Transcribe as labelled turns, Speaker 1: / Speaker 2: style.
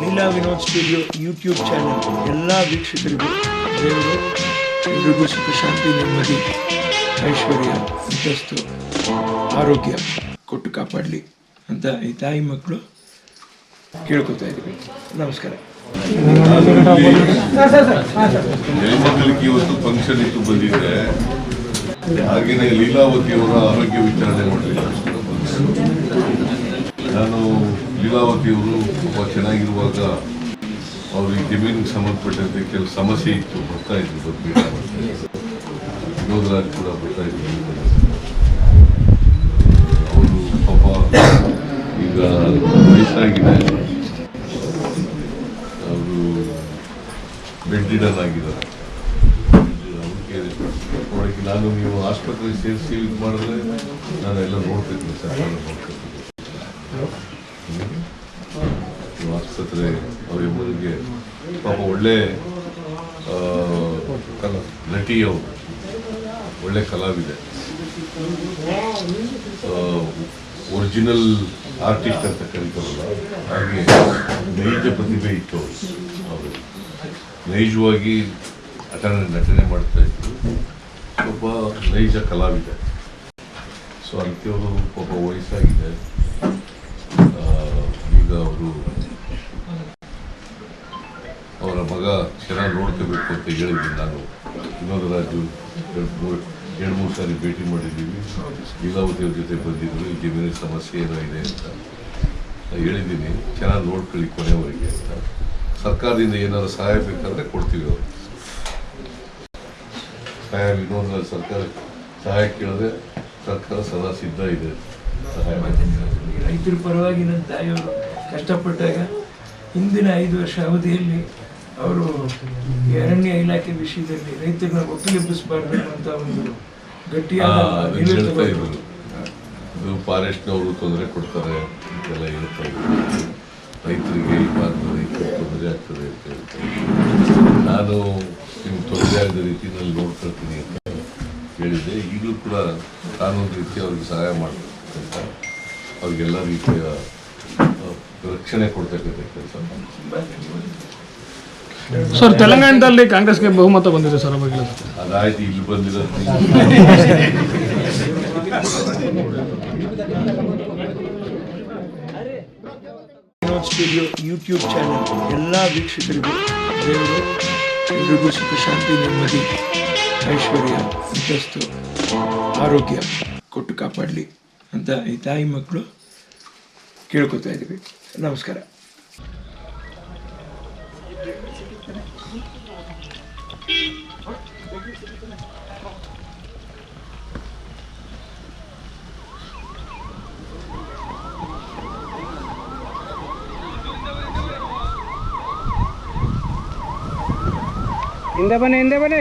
Speaker 1: Leela Vinod studio YouTube channel ಎಲ್ಲ ವೀಕ್ಷಕರಿಗೂ ದೇವರು ಎಲ್ರಿಗೂ ಸುಖ, ಶಾಂತಿ, ನೆಮ್ಮದಿ, ಐಶ್ವರ್ಯ ಅಂತಸ್ತು ಆರೋಗ್ಯ ಕೊಟ್ಟು ಕಾಪಾಡಲಿ ಅಂತ ಈ ತಾಯಿ ಮಕ್ಕಳು ಕೇಳ್ಕೊತಾ ಇದ್ದೀವಿ. ನಮಸ್ಕಾರ.
Speaker 2: ಇವತ್ತು ಫಂಕ್ಷನ್ ಇತ್ತು ಬಂದಿದ್ರೆ ಆಗಿನ ಲೀಲಾವತಿ ಅವರ ಆರೋಗ್ಯ ವಿಚಾರಣೆ ಮಾಡಲಿಲ್ಲ ನಾನು ಲೀಲಾವತಿ ಅವರು ತುಂಬ ಚೆನ್ನಾಗಿರುವಾಗ ಅವ್ರಿಗೆ ಜಮೀನಿಗೆ ಸಂಬಂಧಪಟ್ಟಂತೆ ಕೆಲವು ಸಮಸ್ಯೆ ಇತ್ತು, ಬರ್ತಾ ಇದ್ರು ರಾಜ್ ಕೂಡ ಬರ್ತಾ ಇದ್ರು ಅವರು ಪಾಪ ಈಗ ವಯಸ್ಸಾಗಿದೆ. ಅವರು ಬೆಡ್ ರಿಡನ್ ಆಗಿದ್ದಾರೆ. ನಾನು ನೀವು ಆಸ್ಪತ್ರೆಗೆ ಸೇರಿಸಿ ಇದು ಮಾಡಿದ್ರೆ ನಾನು ಎಲ್ಲ ನೋಡ್ತಿದ್ದೀನಿ ಸರ್, ನಾನು ನೀವು ಆಸ್ಪತ್ರೆ ಅವರಿಗೆ ಎಂಬುದಿಗೆ ಪಾಪ ಒಳ್ಳೆ ಕಲಾ ಕಲ ನಟಿ ಅವರು. ಒಳ್ಳೆ ಕಲಾವಿದೆ. ಒರಿಜಿನಲ್ ಆರ್ಟಿಸ್ಟ್ ಅಂತ ಕರೀತಾರಲ್ಲ, ಹಾಗೆ ನೈಜ ಪ್ರತಿಭೆ ಇತ್ತು ಅವರು. ನೈಜವಾಗಿ ನಟನೆ ನಟನೆ ಮಾಡ್ತಾ ಇದ್ರು. ಒಬ್ಬ ನೈಜ ಕಲಾವಿದೆ. ಸೊ ಅವರು ಪಾಪ ವಯಸ್ಸಾಗಿದೆ. ಈಗ ಅವರು ಅವರ ಮಗ ಚೆನ್ನಾಗಿ ನೋಡ್ಕೋಬೇಕು ಅಂತ ಹೇಳಿದ್ವಿ ನಾನು. ವಿನೋದ ರಾಜು ಎರಡು ಮೂರು ಸಾರಿ ಭೇಟಿ ಮಾಡಿದ್ದೀವಿ. ಲೀಲಾವತಿಯವ್ರ ಜೊತೆ ಬಂದಿದ್ದರು. ಜಮೀನಿನ ಸಮಸ್ಯೆ ಏನೋ ಇದೆ ಅಂತ ಹೇಳಿದ್ದೀನಿ. ಚೆನ್ನಾಗಿ ನೋಡ್ಕೊಳ್ಳಿ ಕೊನೆಯವರೆಗೆ ಅಂತ. ಸರ್ಕಾರದಿಂದ ಏನಾದ್ರು ಸಹಾಯ ಬೇಕಾದರೆ ಕೊಡ್ತೀವಿ ಅವರು. ಸಹಾಯ ಸರ್ಕಾರ ಸಹಾಯ ಕೇಳಿದ್ರೆ ಸರ್ಕಾರ ಸದಾ ಸಿದ್ಧ ಇದೆ ಸಹಾಯ ಮಾಡ್ತೀನಿ.
Speaker 1: ರೈತರ ಪರವಾಗಿ ನನ್ನ ತಾಯಿಯವರು ಕಷ್ಟಪಟ್ಟಾಗ ಹಿಂದಿನ ಐದು ವರ್ಷ ಅವಧಿಯಲ್ಲಿ ಅವರು ಅರಣ್ಯ ಇಲಾಖೆ ವಿಷಯದಲ್ಲಿ ರೈತರನ್ನ ಒಕ್ಕಲೆಬ್ಬಿಸಬಾರ್ದು ಅಂತ ಒಂದು ಗಟ್ಟಿಯಾದ
Speaker 2: ಹೇಳ್ತಾ ಇದು ಫಾರೆಸ್ಟ್ನವರು ತೊಂದರೆ ಕೊಡ್ತಾರೆ ಅಂತೆಲ್ಲ ಹೇಳ್ತಾ ಇದ್ರು ರೈತರಿಗೆ ತೊಂದರೆ ಆಗ್ತದೆ ಅಂತ ಹೇಳ್ತಾರೆ ನಾನು ನಿಮ್ಗೆ ತೊಂದರೆ ಆಗದ ರೀತಿಯಲ್ಲಿ ನೋಡ್ಕೊಳ್ತೀನಿ ಅಂತ ಹೇಳಿದ್ದೆ. ಈಗಲೂ ಕೂಡ ಒಂದು ರೀತಿ ಅವ್ರಿಗೆ ಸಹಾಯ ಮಾಡಬೇಕು ಅಂತ ಅವ್ರಿಗೆಲ್ಲ ರೀತಿಯ ರಕ್ಷಣೆ ಕೊಡ್ತಕ್ಕಂಥ ಕೆಲಸ
Speaker 3: ಸರ್ ತೆಲಂಗಾಣದಲ್ಲಿ ಕಾಂಗ್ರೆಸ್ಗೆ ಬಹುಮತ ಬಂದಿದೆ ಸರ್ ಅವಾಗ ಹೇಳಿದ್ರು.
Speaker 2: ಅದಾಯ್ತು ಇಲ್ಲಿ
Speaker 1: ವಿನೋದ್ ಸ್ಟುಡಿಯೋ ಯೂಟ್ಯೂಬ್ ಚಾನೆಲ್ ಎಲ್ಲ ವೀಕ್ಷಕರಿಗೂ ದೇವರು ಎಲ್ರಿಗೂ ಸುಖ ಶಾಂತಿ ನೆಮ್ಮದಿ ಐಶ್ವರ್ಯ ಅಂತಸ್ತು ಆರೋಗ್ಯ ಕೊಟ್ಟು ಕಾಪಾಡಲಿ ಅಂತ ಈ ತಾಯಿ ಮಕ್ಕಳು ಕೇಳ್ಕೊತಾ ಇದ್ದೀವಿ. ನಮಸ್ಕಾರ.
Speaker 3: இந்த பண்ணு இந்த பண்ணு.